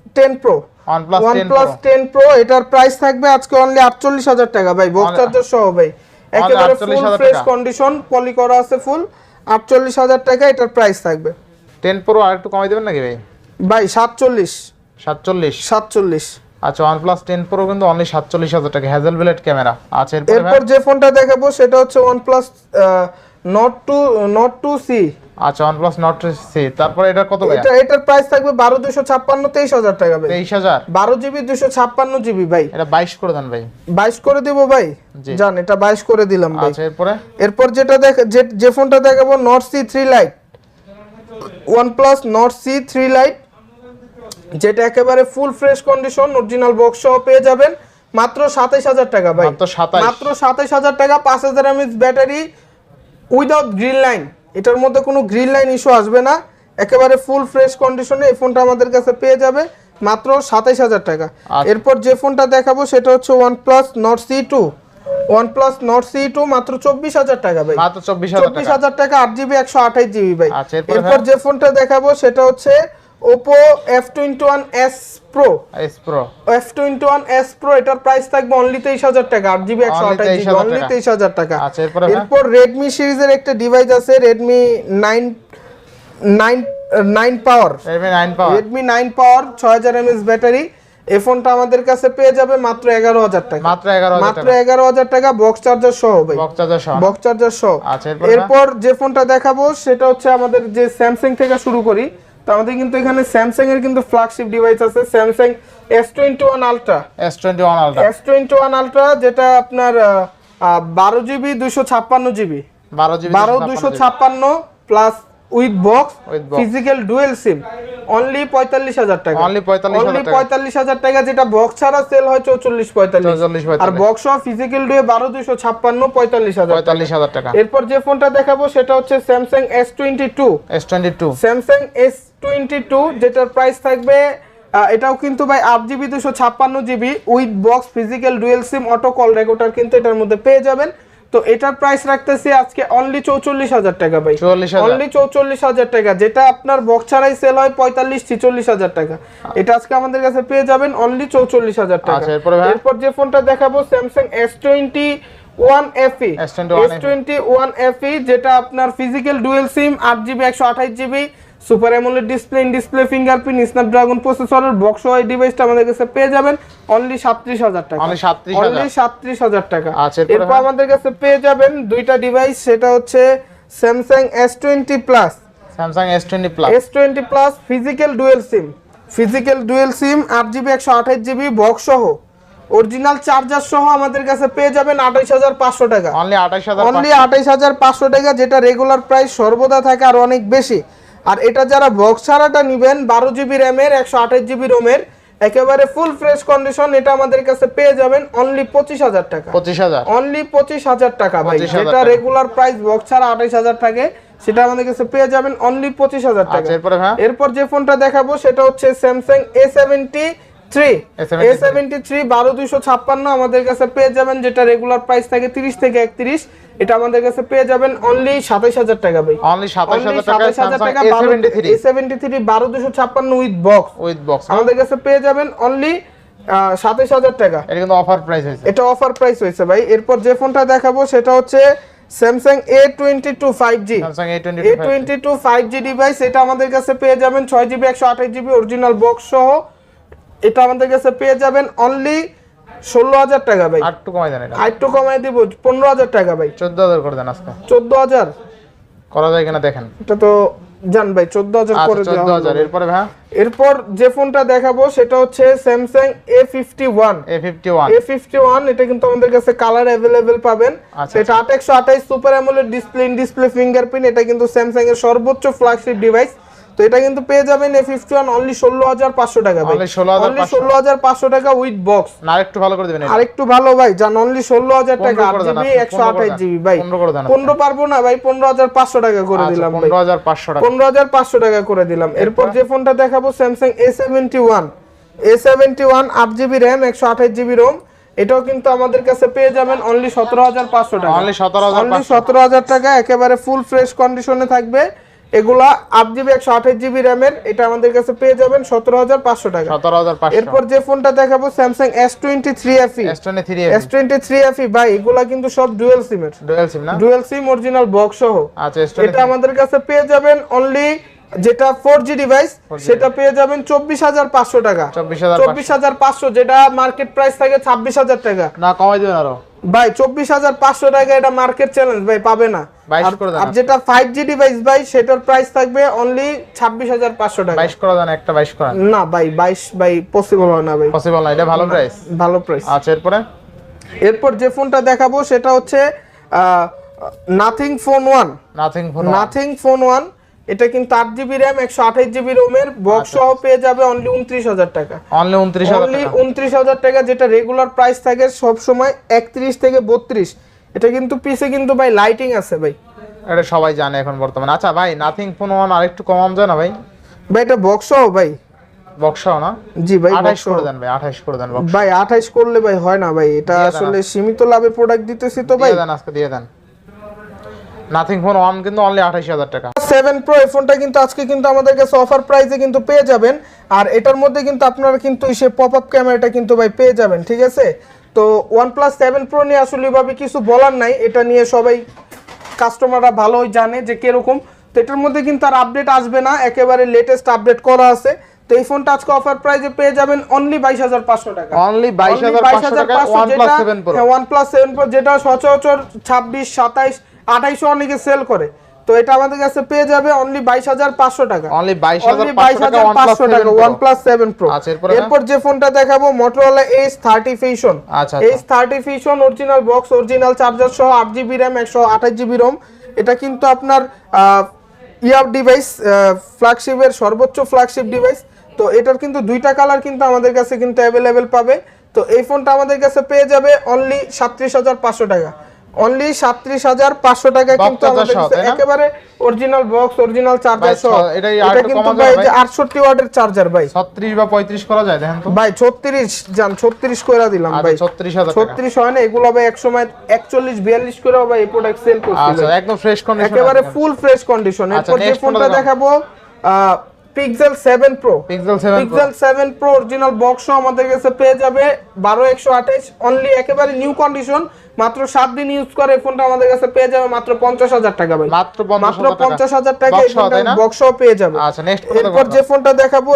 Pro OnePlus 10 OnePlus Pro 10 Pro এটার প্রাইস থাকবে আজকে অনলি আটচল্লিশ হাজার টাকা ভাই বক্স চার্জার সহ ভাই। একেবারে ফুল ফ্রেশ কন্ডিশন পলি করা আছে ফুল আটচল্লিশ হাজার টাকা এটার প্রাইস থাকবে। 10 Pro আর একটু কমাই দিবেন নাকি ভাই? ভাই সাতচল্লিশ। 47 সাতচল্লিশ। আচ্ছা OnePlus 10 Pro কিন্তু অনলি 47000 টাকা হ্যাজেল ব্লেড ক্যামেরা আচ্ছা এরপরে যে ফোনটা দেখাবো সেটা হচ্ছে OnePlus two Nord two C আচ্ছা OnePlus Nord 3C তারপরে এটা কত ভাই? এটা এটার প্রাইস থাকবে বারো দুশো ছাপ্পান্ন তেইশ হাজার টাকা ভাই। 23000 বারো জিবি দুশো ছাপ্পান্ন জিবি ভাই। এটা 22 করে দেন ভাই। বাইশ করে দিব ভাই। জান এটা বাইশ করে দিলাম ভাই। আচ্ছা এরপরে? এরপর যেটা দেখ যে যে ফোনটা দেখাবো Nord C three lite OnePlus Nord C three lite যেটা একেবারে full fresh condition original box সহ পেয়ে যাবেন। মাত্র সাতাইশ হাজার টাকা ভাই। মাত্র 27 মাত্র সাতাইশ হাজার টাকা পাঁচ হাজার mAh battery without green line এটার মধ্যে কোনো গ্রিন লাইন ইস্যু আসবে না। একেবারে ফুল ফ্রেশ কন্ডিশনে এই ফোনটা আমাদের কাছে পেয়ে যাবে মাত্র সাতাইশ হাজার টাকা। আচ্ছা। এরপর যে ফোনটা দেখাবো সেটা হচ্ছে OnePlus Nord C two OnePlus Nord C two মাত্র চব্বিশ হাজার টাকা ভাই। মাত্র চব্বিশ হাজার চব্বিশ টাকা জিবি একশো আঠাইশ জিবি ভাই। আচ্ছা, এরপর এরপর যে ফোনটা দেখাবো সেটা হচ্ছে Oppo F twenty one S pro S pro F twenty one S pro এটার প্রাইস থাকবে অনলি তেইশ হাজার টাকা আট জিবি একশো আঠাশ জিবি 23,000 অনলি টাকা। তেইশ হাজার টাকা। আচ্ছা, এরপরে রেডমি সিরিজের একটা ডিভাইস আছে Redmi nine nine nine power Redmi nine power ছয় হাজার এমএস ব্যাটারি এই ফোনটা আমাদের কাছে পেয়ে যাবে মাত্র এগারো হাজার টাকা। মাত্র এগারো মাত্র টাকা। এগারো হাজার টাকা বক্স চার্জার সহ ভাই। বক্স চার্জার সহ। বক্স চার্জার সহ। আচ্ছা, এরপর এরপর যে ফোনটা দেখাবো সেটা হচ্ছে আমাদের যে স্যামসাং থেকে শুরু করি তো আমাদের কিন্তু এখানে স্যামসাং এর কিন্তু ফ্ল্যাগশিপ ডিভাইস আছে Samsung S twenty one ultra S twenty one ultra S twenty one ultra যেটা আপনার বারো জিবি দুশো ছাপ্পান্ন জিবি বারো জিবি বারো দুশো ছাপ্পান্ন plus with box physical dual SIM only পঁয়তাল্লিশ হাজার টাকা। Only 45,000 অনলি টাকা। পঁয়তাল্লিশ হাজার টাকা যেটা বক্স ছাড়া সেল হয় চৌচল্লিশ পঁয়তাল্লিশ। আর বক্স সহ ফিজিক্যাল ডুয়ে বারো দুশো ছাপ্পান্ন পঁয়তাল্লিশ হাজার পঁয়তাল্লিশ হাজার টাকা। এরপর যে ফোনটা দেখাবো সেটা হচ্ছে Samsung S twenty two S twenty two Samsung S twenty two যেটার প্রাইস থাকবে এটাও কিন্তু ভাই আট জিবি দুশো ছাপ্পান্ন GB with box physical dual SIM auto call recorder কিন্তু এটার মধ্যে পেয়ে যাবেন। তো এটার প্রাইস রাখতেছি আজকে অনলি চৌচল্লিশ হাজার টাকা ভাই। অনলি চৌচল্লিশ হাজার টাকা যেটা আপনার বক্স ছাড়াই সেল হয় পঁয়তাল্লিশ ছিচল্লিশ হাজার টাকা। এটা আজকে আমাদের কাছে পেয়ে যাবেন অনলি চৌচল্লিশ হাজার টাকা। আচ্ছা, এরপরে যে ফোনটা দেখাবো Samsung S twenty one FE S21 S twenty one FE যেটা আপনার ফিজিক্যাল ডুয়েল সিম আট জিবি একশো আঠাশ GB super AMOLED display in display fingerprint Snapdragon প্রসেসরের বক্স ওয়াই ডিভাইসটা আমাদের কাছে পেয়ে যাবেন। অনলি সাতত্রিশ হাজার টাকা। Only 37,000 অনলি সাতত্রিশ হাজার টাকা। আচ্ছা, এরপর আমাদের কাছে পেয়ে যাবেন দুইটা ডিভাইস সেটা হচ্ছে Samsung S twenty plus Samsung S twenty plus S twenty plus physical dual SIM physical dual SIM আট জিবি একশো আঠাশ জিবি বক্স সহ। অরিজিনাল চার্জার সহ আমাদের কাছে পেয়ে যাবেন আঠাইশ হাজার পাঁচশো টাকা। অনলি আঠাশ হাজার অনলি আঠাইশ হাজার পাঁচশো টাকা যেটা রেগুলার প্রাইস সর্বদা থাকে আর অনেক বেশি। আর এটা যারা বক্স ছাড়াটা নেবেন বারো জিবি র্যামের একশো আঠাশ জিবি রোমের একেবারে ফুল ফ্রেশ কন্ডিশন এটা আমাদের কাছে পেয়ে যাবেন অনলি পঁচিশ হাজার টাকা। পঁচিশ হাজার। অনলি পঁচিশ হাজার টাকা ভাই। এটা রেগুলার প্রাইস বক্স ছাড়া আঠাইশ হাজার থাকে সেটা আমাদের কাছে পেয়ে যাবেন অনলি পঁচিশ হাজার টাকা। আচ্ছা এরপরে ভাই এরপর যে ফোনটা দেখাবো সেটা হচ্ছে Samsung A seventy three A seventy three বারো দুইশো ছাপ্পান্ন আমাদের কাছে পেয়ে যাবেন যেটা রেগুলার প্রাইস থাকে তিরিশ থেকে একত্রিশ। এটা আমাদের কাছে পেয়ে যাবেন অনলি সাতাইশ হাজার টাকা ভাই। অনলি সাতাইশ হাজার টাকা A seventy three A seventy three বারো দুশো ছাপ্পান্ন উইথ বক্স উইথ বক্স আমাদের কাছে পেয়ে যাবেন অনলি সাতাইশ হাজার টাকা। এটা কিন্তু অফার প্রাইস হয়েছে। এটা অফার প্রাইস হয়েছে ভাই। এরপর যে ফোনটা দেখাবো সেটা হচ্ছে Samsung A twenty two five G A twenty two five G device এটা আমাদের কাছে পেয়ে যাবেন ছয় জিবি একশো আঠাশ জিবি অরিজিনাল বক্স সহ। এটা আমাদের কাছে পেয়ে যাবেন অনলি ষোলো হাজার টাকা ভাই। আর একটু কমাই দেন আর একটু কমাই দিব পনেরো হাজার টাকা ভাই। চোদ্দ হাজার করে দেন আজকে। চোদ্দ হাজার? করা যায় কিনা দেখেন। এটা তো জান ভাই চোদ্দ হাজার আচ্ছা করে চোদ্দ হাজার। এরপরে ভাই এরপর যে ফোনটা দেখাবো সেটা হচ্ছে Samsung A fifty one A fifty one A fifty one এটা কিন্তু আমাদের কাছে কালার অ্যাভেলেবেল পাবেন। এটা আট একশো আঠাইশ super amoled display in display fingerprint এটা কিন্তু স্যামসাং এর সর্বোচ্চ ফ্ল্যাগশিপ ডিভাইস তো এটা কিন্তু পেয়ে যাবেন এ ফিফটি ওয়ান অনলি ষোলো হাজার পাঁচশো টাকা ভাই। Only 16,500 অনলি ষোলো হাজার পাঁচশো টাকা উইথ বক্স না একটু ভালো করে দেবেন আরেকটু ভালো ভাই জান অনলি ষোলো হাজার টাকা। আট জিবি একশো 15 করে দেন। জিবি ভাই। 15 করে দেন আপনি। পনেরো পারব না ভাই পনেরো হাজার পাঁচশো টাকা করে আচ্ছা, দিলাম পনেরো হাজার পাঁচশো টাকা। পনেরো হাজার পাঁচশো টাকা করে দিলাম। এরপর? যে ফোনটা দেখাবো Samsung A seventy one A seventy one আট জিবি র্যাম একশো আঠাশ জিবি রোম এটাও কিন্তু আমাদের কাছে পেয়ে যাবেন অনলি সতেরো হাজার পাঁচশো টাকা। অনলি সতেরো হাজার টাকা একেবারে ফুল ফ্রেশ কন্ডিশনে থাকবে। এগুলা আট জিবি একশো আঠাশ জিবি র্যামের এটা আমাদের কাছে পেয়ে যাবেন সতেরো হাজার পাঁচশো টাকা। সতেরো হাজার এরপর যে ফোনটা দেখাবো Samsung S twenty three FE S twenty three FE ভাই এগুলা কিন্তু সব ডুয়েল সিমের ডুয়েল সিম না? ডুয়েল সিম অরিজিনাল বক্স সহ। আচ্ছা এটা আমাদের কাছে পেয়ে যাবেন অনলি যেটা ফোর জি ডিভাইস সেটা পেয়ে যাবেন চব্বিশ হাজার পাঁচশো টাকা। চব্বিশ হাজার পাঁচশো। যেটা মার্কেট প্রাইস থাকে ছাব্বিশ হাজার টাকা। না কমাই দেবেন আরও। ভাই চব্বিশ হাজার পাঁচশো টাকা এটা মার্কেট চ্যালেঞ্জ ভাই পাবে না। বাইশ আর- করে দেন যেটা ফাইভ জি ডিভাইস ভাই সেটার প্রাইস থাকবে অনলি ছাব্বিশ হাজার পাঁচশো টাকা। বাইশ করে দেন একটা বাইশ করেন। না ভাই বাইশ ভাই পসিবল হয় না ভাই। পসিবল না এটা ভালো প্রাইস ভালো প্রাইস আচ্ছা এরপরে? এরপর যে ফোনটা দেখাবো সেটা হচ্ছে nothing phone one nothing phone nothing phone one এটা কিন্তু আট জিবি র্যাম একশো আঠাইশ জিবি রোমের বক্স সহ পেয়ে যাবে অনলি উনত্রিশ হাজার টাকা। অনলি উনত্রিশ হাজার অনলি টাকা। উনত্রিশ হাজার টাকা যেটা রেগুলার প্রাইস থাকে সব সময় একত্রিশ থেকে বত্রিশ। এটা কিন্তু পিসে কিন্তু ভাই লাইটিং আছে ভাই। এটা সবাই জানে এখন বর্তমানে। আচ্ছা ভাই নাথিং ফোন ওয়ান আরেকটু কমাম যায় না ভাই? ভাই এটা বক্স সহ ভাই। বক্সাও না? জি ভাই আঠাইশ box করে দেন ভাই আঠাইশ করে দেন box। ভাই আঠাইশ করলে ভাই হয় না ভাই। এটা আসলে সীমিত লাভে প্রোডাক্ট দিতেছি তো ভাই। দিয়ে দেন আজকে দিয়ে দেন। নাথিং ফোন ওয়ান কিন্তু অনলি আঠাইশ হাজার টাকা। সেভেন প্রো এই ফোনটা কিন্তু আজকে কিন্তু আমাদের কাছে অফার প্রাইসে কিন্তু পেয়ে যাবেন। আর এটার মধ্যে কিন্তু আপনারা কিন্তু সে পপ আপ ক্যামেরাটা কিন্তু ভাই পেয়ে যাবেন ঠিক আছে? তো ওয়ানপ্লাস সেভেন প্রো নিয়ে আসলে ভাবে কিছু বলার নাই। এটা নিয়ে সবাই কাস্টমাররা ভালোই জানে যে কীরকম। তো এটার মধ্যে কিন্তু আর আপডেট আসবে না একেবারে লেটেস্ট আপডেট করা আছে। তো এই ফোনটা আজকে অফার প্রাইসে পেয়ে যাবেন অনলি বাইশ হাজার পাঁচশো টাকা। অনলি বাইশ হাজার পাঁচশো টাকা ওয়ান প্লাস সেভেন প্রো যেটা সচরাচর ছাব্বিশ সাতাইশ আঠাইশো অনেকে সেল করে। তো এটা আমাদের কাছে পেয়ে যাবে অনলি বাইশ হাজার পাঁচশো টাকা। অনলি বাইশ হাজার অনলি বাইশ পাঁচশো টাকা প্লাস সেভেন প্রো আচ্ছা, এরপর যে ফোনটা দেখাবো এইচ থার্টি ফিউশন আচ্ছা, H thirty fusion original box original charger সহ আট জিবি র্যাম একশো আঠাশ জিবি রোম এটা কিন্তু আপনার ইয়ার ডিভাইস ফ্ল্যাগশিপের সর্বোচ্চ ফ্ল্যাগশিপ ডিভাইস তো এটার কিন্তু দুইটা কালার কিন্তু আমাদের কাছে কিন্তু অ্যাভেলেবেল পাবে। তো এই ফোনটা আমাদের কাছে পেয়ে যাবে অনলি সাতত্রিশ হাজার পাঁচশো টাকা। অনলি সাতত্রিশ হাজার পাঁচশো টাকা Box কিন্তু আমাদের? একেবারে অরিজিনাল বক্স অরিজিনাল চার্জার সহ। এটা কিন্তু ভাই যায় যে ভাই? আটষট্টি ওয়াটের চার্জার ভাই। ছত্রিশ বা পঁয়ত্রিশ করা যায় দেখেন তো। ভাই ছত্রিশ যান ছত্রিশ করে দিলাম আচ্ছা ভাই। ছত্রিশ হাজার টাকা। ছত্রিশ হয় না এগুলো ভাই এক সময় একচল্লিশ বিয়াল্লিশ করে ভাই এই প্রোডাক্ট সেল করছিল। আচ্ছা একদম ফ্রেশ কন্ডিশন একেবারে ফুল ফ্রেশ কন্ডিশন এরপর যে ফোনটা ফোনটা দেখাবো? Pixel seven pro pixel seven pixel seven pro original box আমাদের কাছে পেয়ে যাবে বারো একশো আঠাইশ অনলি একেবারে নিউ কন্ডিশন মাত্র সাত দিন ইউজ করে এই ফোনটা আমাদের কাছে পেয়ে যাবে মাত্র পঞ্চাশ হাজার টাকা ভাই। মাত্র পঞ্চাশ মাত্র হাজার টাকা না? বক্স পেয়ে যাবে। আচ্ছা নেক্সট এরপর যে ফোনটা দেখাবো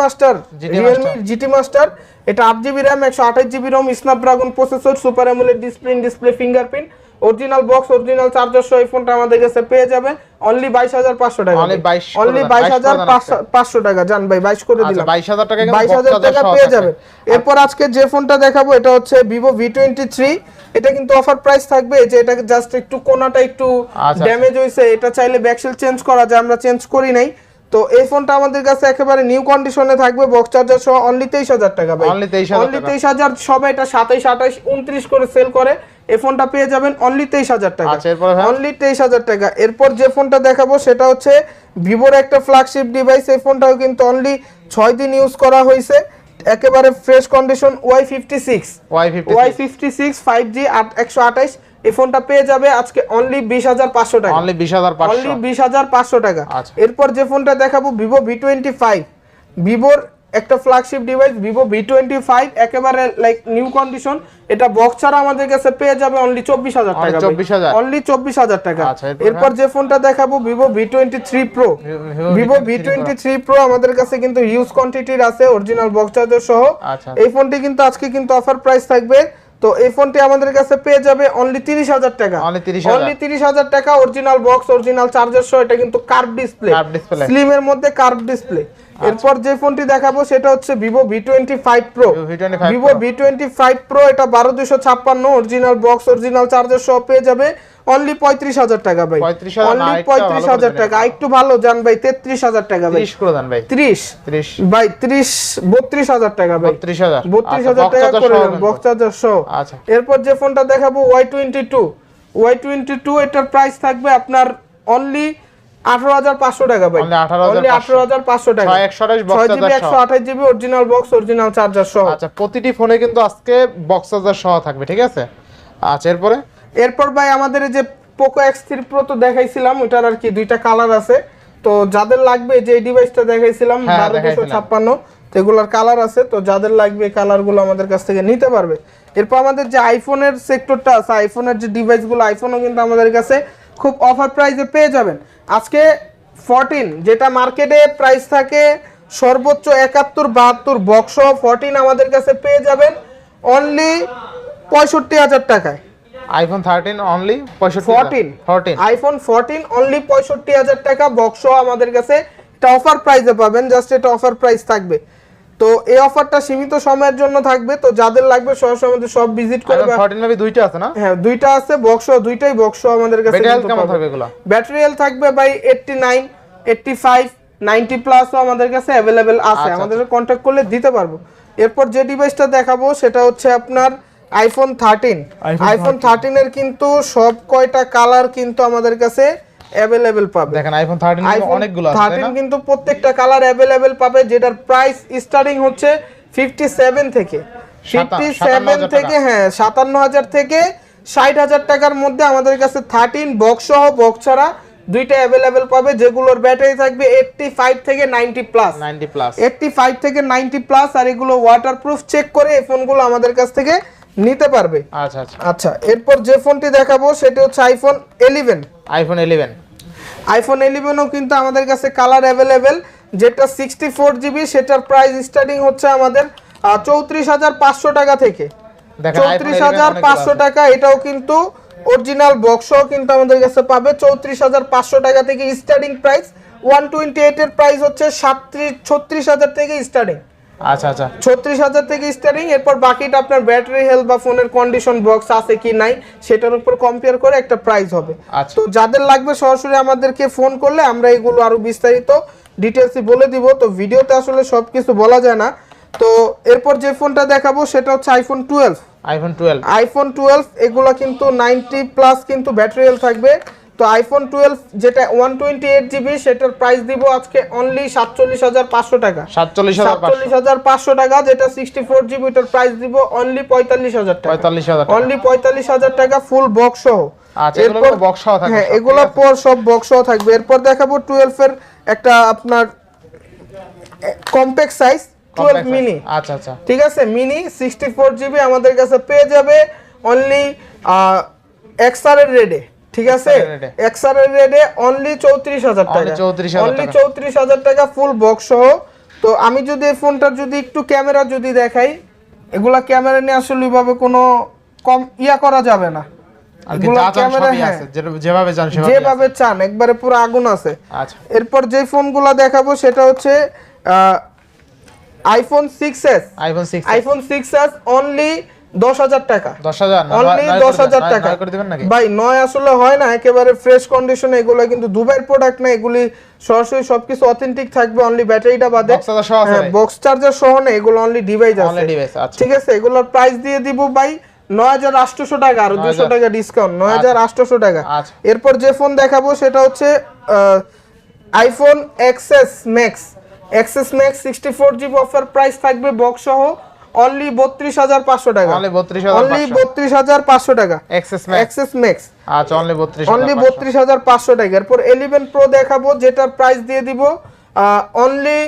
master GT realme GT master এটা আট জিবি র্যাম একশো আঠাশ GB ROM snapdragon processor super amoled display display fingerprint original box original charger সহ এই ফোনটা আমাদের কাছে পেয়ে যাবে অনলি বাইশ হাজার পাঁচশো টাকা Only 22 অনলি দেন, বাইশ হাজার করে দেন আজকে। পাঁচশো টাকা। জান ভাই বাইশ করে আচ্ছা দিলাম। বাইশ হাজার টাকা কিন্তু বাইশ box হাজার charger টাকা পেয়ে যাবে এরপর আজকে যে ফোনটা দেখাবো এটা হচ্ছে ভিভো ভি টোয়েন্টি থ্রি এটা কিন্তু অফার প্রাইস থাকবে। যে এটা জাস্ট একটু কোনাটা একটু আচ্ছা। ড্যামেজ হয়েছে এটা চাইলে ব্যাকসেল চেঞ্জ করা যায়। আমরা চেঞ্জ করি নাই। তো এই ফোনটা আমাদের কাছে একেবারে নিউ কন্ডিশনে থাকবে বক্স চার্জার সহ অনলি তেইশ হাজার টাকা ভাই। Only 23,000 only. তেইশ হাজার সবাই এটা সাতাইশ আঠাইশ উনত্রিশ করে সেল করে। এই ফোনটা পেয়ে যাবেন অনলি তেইশ হাজার টাকা। আচ্ছা? অনলি তেইশ হাজার টাকা। এরপর যে ফোনটা দেখাবো সেটা হচ্ছে ভিভোর একটা ফ্ল্যাগশিপ ডিভাইস এই ফোনটাও কিন্তু অনলি ছয় দিন ইউজ করা হয়েছে। একেবারে fresh condition Y fifty six Y fifty six five G আট একশো আঠাইশ। এই ফোনটা পেয়ে যাবে আজকে অনলি বিশ হাজার পাঁচশো টাকা। অনলি বিশ হাজার অনলি বিশ হাজার পাঁচশো টাকা। আচ্ছা। এরপর যে ফোনটা দেখাবো ভিভো ভি টোয়েন্টি ফাইভ ভিভোর একটা flagship device vivo V twenty five একেবারে লাইক নিউ কন্ডিশন এটা বক্স ছাড়া আমাদের কাছে পেয়ে যাবে অনলি চব্বিশ হাজার টাকা 24,000 অনলি চব্বিশ হাজার টাকা। এরপর এরপর যে ফোনটা দেখাবো vivo V twenty three pro vivo V twenty three pro আমাদের কাছে কিন্তু হিউজ কোয়ান্টিটির আছে অরিজিনাল বক্স চার্জার সহ। আচ্ছা। এই ফোনটি কিন্তু আজকে কিন্তু অফার প্রাইস থাকবে তো এই ফোনটি আমাদের কাছে পেয়ে যাবে অনলি তিরিশ হাজার টাকা। Only 30,000 অনলি তিরিশ হাজার টাকা অরিজিনাল বক্স অরিজিনাল চার্জার সহ এটা কিন্তু কার্ভ ডিসপ্লে স্লিমের display। স্লিম এর মধ্যে কার্ভ ডিসপ্লে এরপর যে ফোনটি দেখাবো সেটা হচ্ছে vivo V twenty five pro Vivo V25 vivo Pro। V twenty five pro এটা বারো দুশো ছাপ্পান্ন অরিজিনাল বক্স অরিজিনাল চার্জার সহ পেয়ে যাবে। অনলি পঁয়ত্রিশ হাজার টাকা ভাই। 35,000 না, অনলি পঁয়ত্রিশ হাজার টাকা। একটু ভালো জান ভাই তেত্রিশ হাজার টাকা ভাই। ত্রিশ করে দেন ভাই। ত্রিশ। বত্রিশ হাজার টাকা ভাই। বত্রিশ হাজার। আচ্ছা, টাকা করে বক্স চার্জার সহ আচ্ছা। এরপর যে ফোনটা দেখাবো Y twenty two Y twenty two এটার প্রাইস থাকবে আপনার অনলি আঠারো হাজার পাঁচশো টাকা ভাই। Only 18,500 অনলি আঠারো হাজার টাকা। একশো আঠাশ জিবি charger একশো সহ। আঠাশ GB original box original charger সহ। আচ্ছা প্রতিটি ফোনে কিন্তু আজকে বক্স চার্জার সহ থাকবে ঠিক আছে? আচ্ছা এরপরে? এরপর ভাই আমাদের যে পোকো এক্স থ্রি প্রো তো দেখাইছিলাম ওটার আর কি দুইটা কালার আছে। তো যাদের লাগবে যে ডিভাইসটা দেখাইছিলাম হ্যাঁ, বারো দুশো দেখাইছিলাম। ছাপ্পান্ন এগুলোর কালার আছে। তো যাদের লাগবে কালারগুলো আমাদের কাছ থেকে নিতে পারবে। এরপর আমাদের যে আইফোনের সেক্টরটা আছে আইফোনের যে ডিভাইসগুলো আইফোনও কিন্তু আমাদের কাছে খুব অফার প্রাইসে পেয়ে যাবেন। আজকে ফরটিন যেটা মার্কেটে প্রাইস থাকে সর্বোচ্চ একাত্তর বাহাত্তর বক্স ফরটিন আমাদের কাছে পেয়ে যাবেন অনলি পঁয়ষট্টি হাজার টাকায়। IPhone thirteen only fourteen fourteen iPhone fourteen only পঁয়ষট্টি হাজার টাকা বক্স আমাদের কাছে এটা অফার প্রাইসে পাবেন জাস্ট এটা অফার প্রাইস থাকবে। তো এই অফারটা সীমিত সময়ের জন্য থাকবে। তো যাদের লাগবে সরাসরি আমাদের সব ভিজিট করে আইফোন ফোরটিন ভাবে দুইটা আছে না? হ্যাঁ দুইটা আছে বক্স দুইটাই বক্স আমাদের কাছে ব্যাটারি কেমন থাকবে এগুলো? ব্যাটারি হেলথ থাকবে by nine eighty five ninety প্লাসও আমাদের কাছে অ্যাভেলেবেল আছে। আচ্ছা, আমাদের কন্ট্যাক্ট করলে দিতে পারব। এরপর যে ডিভাইসটা দেখাবো সেটা হচ্ছে আপনার আইফোন থার্টিন আইফোন থার্টিনের কিন্তু সব কয়টা কালার কিন্তু আমাদের কাছে অ্যাভেলেবেল পাবে। দেখেন আইফোন থার্টিন আইফোন অনেকগুলো আছে তাই থার্টিন না? কিন্তু প্রত্যেকটা কালার অ্যাভেলেবেল পাবে যেটার প্রাইস স্টার্টিং হচ্ছে ফিফটি সেভেন থেকে ফিফটি সেভেন 57,000 থেকে হ্যাঁ সাতান্ন হাজার থেকে ষাট হাজার টাকার মধ্যে আমাদের কাছে থার্টিন বক্স সহ বক্স ছাড়া দুইটা অ্যাভেলেবেল পাবে যেগুলোর ব্যাটারি থাকবে এইটটি ফাইভ থেকে ninety plus ninety plus eighty five থেকে নাইনটি প্লাস আর এগুলো ওয়াটারপ্রুফ চেক করে এই ফোনগুলো আমাদের কাছ থেকে নিতে পারবে। আচ্ছা আচ্ছা। আচ্ছা এরপর যে ফোনটি দেখাবো সেটা হচ্ছে iPhone eleven iPhone eleven iPhone ইলেভেনও কিন্তু আমাদের কাছে কালার অ্যাভেলেবেল যেটা সিক্সটি ফোর জিবি সেটার প্রাইস স্টার্টিং হচ্ছে আমাদের চৌত্রিশ হাজার পাঁচশো টাকা থেকে। দেখেন চৌত্রিশ হাজার পাঁচশো টাকা এটাও কিন্তু অরিজিনাল বক্সও কিন্তু আমাদের কাছে পাবে চৌত্রিশ হাজার পাঁচশো টাকা থেকে স্টার্টিং প্রাইস ওয়ান টোয়েন্টি এইটের প্রাইস হচ্ছে সাতত্রিশ ছত্রিশ হাজার থেকে স্টার্টিং আচ্ছা আচ্ছা। ছত্রিশ হাজার থেকে স্টার্টিং এরপর বাকিটা আপনার ব্যাটারি হেলথ বা ফোনের কন্ডিশন বক্স আছে কি নাই সেটার উপর কম্পেয়ার করে একটা প্রাইস হবে। আচ্ছা। তো যাদের লাগবে সরাসরি আমাদেরকে ফোন করলে আমরা এগুলো আরও বিস্তারিত ডিটেলসে বলে দিব। তো ভিডিওতে আসলে সবকিছু বলা যায় না। তো এরপর যে ফোনটা দেখাবো সেটা হচ্ছে iPhone twelve iPhone twelve iPhone twelve এগুলো কিন্তু নাইনটি প্লাস কিন্তু ব্যাটারি হেলথ থাকবে। তো আইফোন টুয়েলভ যেটা ওয়ান টোয়েন্টি এইট জিবি সেটার প্রাইস দিব আজকে অনলি সাতচল্লিশ হাজার পাঁচশো টাকা। সাতচল্লিশ সাতচল্লিশ হাজার পাঁচশো টাকা যেটা সিক্সটি ফোর জিবি এটার প্রাইস দিব অনলি পঁয়তাল্লিশ হাজার টাকা। পঁয়তাল্লিশ হাজার। অনলি পঁয়তাল্লিশ হাজার টাকা ফুল বক্স সহ। আচ্ছা, সহ থাকবে হ্যাঁ এগুলো? পর সব বক্স সহ থাকবে। এরপর দেখাবো টুয়েলভ এর একটা আপনার কম্প্যাক্ট সাইজ টুয়েলভ মিনি আচ্ছা আচ্ছা। ঠিক আছে? মিনি সিক্সটি ফোর জিবি আমাদের কাছে পেয়ে যাবে। অনলি এক্সআর এর রেডে ঠিক আছে? XR এর rate এ। এক্সআর এর রেডে অনলি চৌত্রিশ হাজার টাকা। 34,000 অনলি চৌত্রিশ হাজার টাকা ফুল বক্স সহ। তো আমি যদি এই ফোনটার যদি একটু ক্যামেরা যদি দেখাই এগুলা ক্যামেরা নিয়ে আসলে ওইভাবে কোনো কম ইয়া করা যাবে না। হ্যাঁ। চান যেভাবে চান একবারে পুরো আগুন আছে। আচ্ছা। এরপর যে ফোনগুলো দেখাবো সেটা হচ্ছে iPhone six S iPhone six iPhone six S only দশ হাজার টাকা। দশ হাজার? অনলি দশ হাজার টাকা। ভাই নয় আসলে হয় না একেবারে ফ্রেশ কন্ডিশনে এগুলো কিন্তু দুবাইয়ের প্রোডাক্ট না এগুলি সরাসরি সবকিছু অথেন্টিক থাকবে অনলি ব্যাটারিটা বাদে? বক্স চার্জার সহ না এগুলো অনলি ডিভাইস আছে। আচ্ছা। ঠিক আছে এগুলোর প্রাইস দিয়ে দিব ভাই নয় হাজার আটশোশো টাকা আর দুশো টাকা ডিসকাউন্ট নয় হাজার আটশোশো টাকা। আচ্ছা। এরপর যে ফোন দেখাবো সেটা হচ্ছে iPhone XS max XS max sixty four GB offer price থাকবে বক্স সহ। অনলি বত্রিশ হাজার পাঁচশো টাকা। Only 32,500 অনলি বত্রিশ হাজার পাঁচশো টাকা। এক্সেস ম্যাক্স এক্সএস ম্যাক্স আচ্ছা অনলি বত্রিশ অনলি বত্রিশ হাজার পাঁচশো টাকা। এরপর এলিভেন প্রো দেখাবো যেটার প্রাইস দিয়ে দিব অনলি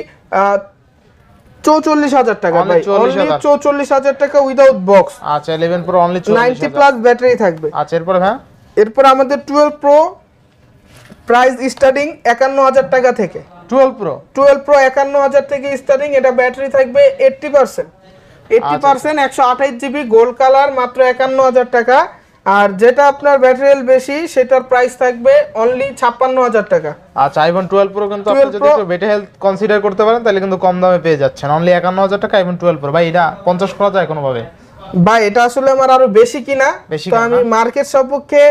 চৌচল্লিশ হাজার টাকা Only ভাই। 44,000 অনলি চৌচল্লিশ হাজার টাকা উইদাউট বক্স আচ্ছা eleven pro only ninety plus battery থাকবে। আচ্ছা এরপরে হ্যাঁ এরপর আমাদের টুয়েলভ প্রো প্রাইস স্টার্টিং একান্ন হাজার টাকা থেকে। টুয়েলভ প্রো টুয়েলভ প্রো একান্ন হাজার থেকে স্টার্টিং এটা ব্যাটারি থাকবে এইটটি পার্সেন্ট এইটটি পার্সেন্ট একশো আঠাইশ জিবি গোল্ড কালার মাত্র একান্ন হাজার টাকা। আর যেটা আপনার ব্যাটারি বেশি সেটার প্রাইস থাকবে অনলি ছাপ্পান্ন হাজার টাকা। আচ্ছা আইফোন টুয়েলভ প্রো কিন্তু আপনি যদি একটু বেটে হেলথ কনসিডার করতে পারেন তাহলে কিন্তু কম দামে পেয়ে যাচ্ছেন। অনলি একান্ন হাজার টাকা আইফোন টুয়েলভ প্রো ভাই এটা পঞ্চাশ করা যায় কোনোভাবে? ভাই এটা আসলে আমার আরও বেশি কিনা। বেশি তো আমি মার্কেট সপক্ষে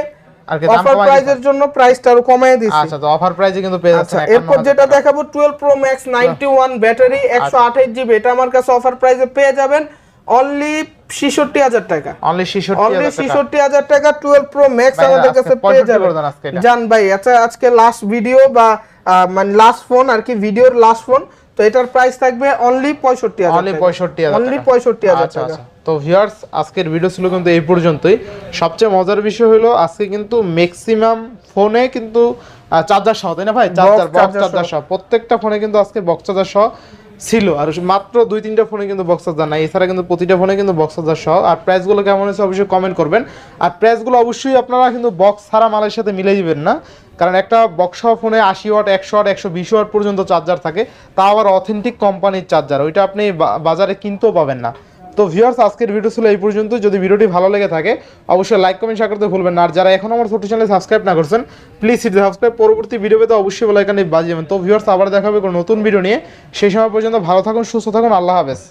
অফার প্রাইজের জন্য প্রাইসটা আরও কমায় দিচ্ছি আচ্ছা তো অফার প্রাইসে কিন্তু পেয়ে আচ্ছা যাচ্ছেন এরপর যেটা দেখাবো twelve pro max ninety one battery একশো আঠাইশ জিবি এটা আমার কাছে অফার প্রাইসে পেয়ে যাবেন। অনলি ছিষট্টি হাজার টাকা। অনলি ছেষট্টি অনলি হাজার টাকা। ছিষট্টি হাজার টাকা টুয়েলভ প্রো ম্যাক্স আমাদের কাছে পেয়ে যাবেন। জান ভাই আচ্ছা আজকে লাস্ট ভিডিও বা মানে লাস্ট ফোন আর কি ভিডিওর লাস্ট ফোন তো এটার প্রাইস থাকবে অনলি পঁয়ষট্টি হাজার অনলি পঁয়ষট্টি হাজার অনলি। পঁয়ষট্টি হাজার আচ্ছা, টাকা। আচ্ছা। তো ভিউয়ার্স আজকের ভিডিও ছিল কিন্তু এই পর্যন্তই। সবচেয়ে মজার বিষয় হলো আজকে কিন্তু ম্যাক্সিমাম ফোনে কিন্তু চার্জার সহ তাই না ভাই? চার্জার বক্স চার্জার সহ। প্রত্যেকটা ফোনে কিন্তু আজকে বক্স চার্জার সহ ছিল। আর মাত্র দুই তিনটা ফোনে কিন্তু বক্স চার্জার নাই। এছাড়া কিন্তু প্রতিটা ফোনে কিন্তু বক্স চার্জার সহ। আর প্রাইসগুলো কেমন হয়েছে অবশ্যই কমেন্ট করবেন। আর প্রাইসগুলো অবশ্যই আপনারা কিন্তু বক্স ছাড়া মালের সাথে মিলে দিবেন না। কারণ একটা বক্স ফোনে আশি ওয়াট একশো ওয়াট একশো বিশ ওয়াট পর্যন্ত চার্জার থাকে তা আবার অথেন্টিক কোম্পানির চার্জার ওইটা আপনি বাজারে কিনতেও পাবেন না। তো ভিউয়ার্স আজকের ভিডিও ছিল এই পর্যন্ত। যদি ভিডিওটি ভালো লেগে থাকে, অবশ্যই লাইক কমেন্ট শেয়ার করতে ভুলবেন না। আর যারা এখন আমার ছোট চ্যানেল সাবস্ক্রাইব না করছেন প্লিজ সিট সাবস্ক্রাইব পরবর্তী ভিডিও পেতে অবশ্যই বেলাইকানে বাজিয়ে যাবেন। তো ভিউয়ার্স আবার দেখা হবে কোনো নতুন ভিডিও নিয়ে। সেই সময় পর্যন্ত ভালো থাকুন, সুস্থ থাকুন, আল্লাহ হাফেজ।